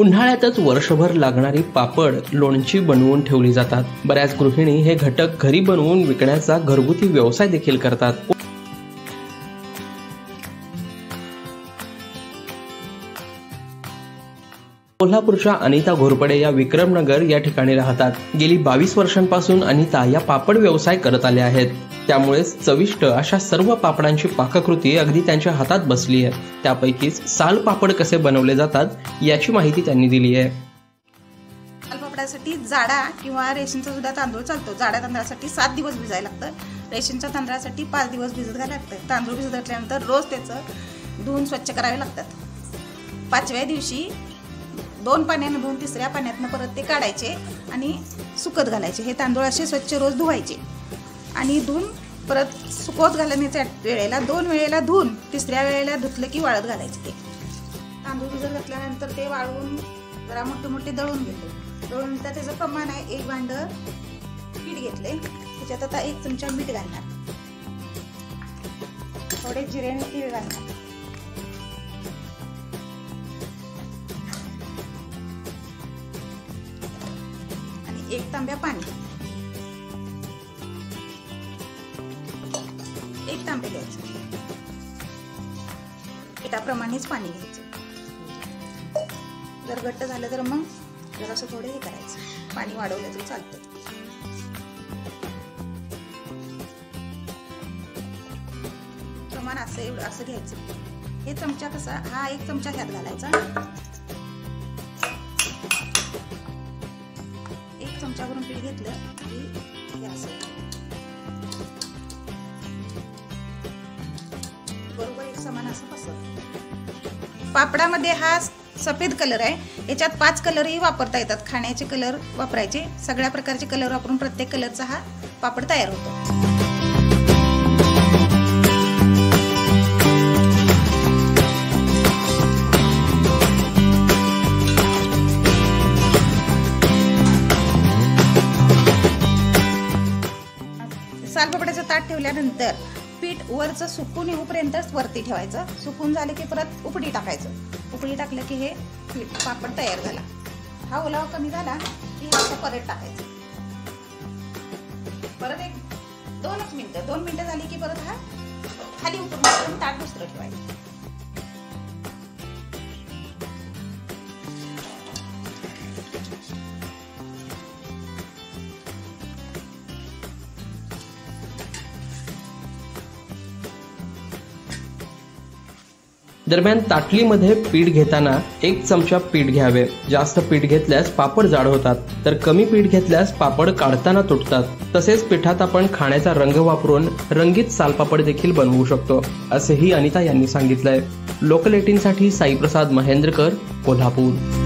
उन्हाळ्यातच वर्षभर लागणारी पापड लोणची बनवून ठेवली जातात. बऱ्याच गृहिणी हे घटक घरी बनवून विकण्याचा घरगुती व्यवसाय देखील करतात. कोल्हापूरच्या अनिता घोरपडे या विक्रमनगर या ठिकाणी राहतात. गेली बावीस वर्षांपासून अनिता या पापड व्यवसाय करत आल्या आहेत. त्यामुळेच चविष्ट अशा सर्व पापडांची पाककृती अगदी त्यांच्या हातात बसली आहे. त्यापैकीच साल पापड कसे बनवले जातात याची माहिती त्यांनी दिली आहे. पापडासाठी जाडा किंवा रेशनचा सुद्धा तांदूळ चालतो. जाड्या तांदळासाठी सात दिवस भिजायला लागतं. रेशनच्या तांदळासाठी पाच दिवस भिजत घालायला लागतं. तांदूळ भिजत घातल्यानंतर रोज त्याचं धुवून स्वच्छ करावे लागतात. पाचव्या दिवशी दोन पाण्यानं धुवून तिसऱ्या पाण्यातनं परत ते काढायचे आणि सुकत घालायचे. हे तांदूळ असे स्वच्छ रोज धुवायचे. आणि धुवून परत सुकवत घालण्याच्या वेळेला दोन वेळेला धुवून तिसऱ्या वेळेला धुतलं की वाळत घालायचे ते. तांदूळ भिजत घातल्यानंतर ते वाळवून जरा मोठे मोठे दळून घेतले दळून तर त्याचं प्रमाण आहे एक भांड पीठ घेतले. त्याच्यात आता एक चमचा मीठ घालणार. थोडे जिरे आणि तीळ घालणार. एक तांब्या पाणी. एक तांबे घ्यायचं. पिठाप्रमाणेच पाणी घ्यायचं. जर घट्ट झालं तर मग जरासं थोडं हे करायचं. पाणी वाढवलं तर चालतं. प्रमाण असं एवढं असं घ्यायचं. हे चमचा कसा हा एक चमचा ह्यात घालायचा. एक पीठ घेतलं की हे असं. बरोबर एक समान असं पसरत पापडामध्ये हा सफेद कलर आहे. याच्यात पाच कलरही वापरता येतात. खाण्याचे कलर वापरायचे. सगळ्या प्रकारचे कलर वापरून प्रत्येक कलरचा हा पापड तयार होतो. सालपापड्याचं ताट ठेवल्यानंतर पीठ वरचं सुकून येऊपर्यंतच वरती ठेवायचं. सुकून झाले की परत उपडी टाकायचं. उपडी टाकलं की हे पीठ पापड तयार झाला. हा ओलावा कमी झाला की असं परत टाकायचं. परत एक दोनच मिनिटं दोन मिनिटं झाली की परत हा खाली उतरून ताट दुसरं ठेवायचं. दरम्यान ताटलीमध्ये पीठ घेताना एक चमचा पीठ घ्यावे. जास्त पीठ घेतल्यास पापड जाड होतात. तर कमी पीठ घेतल्यास पापड काढताना तुटतात. तसेच पिठात आपण खाण्याचा रंग वापरून रंगीत सालपापड देखील बनवू शकतो असेही अनिता यांनी सांगितलंय. लोकल एटीनसाठी साईप्रसाद महेंद्रकर कोल्हापूर.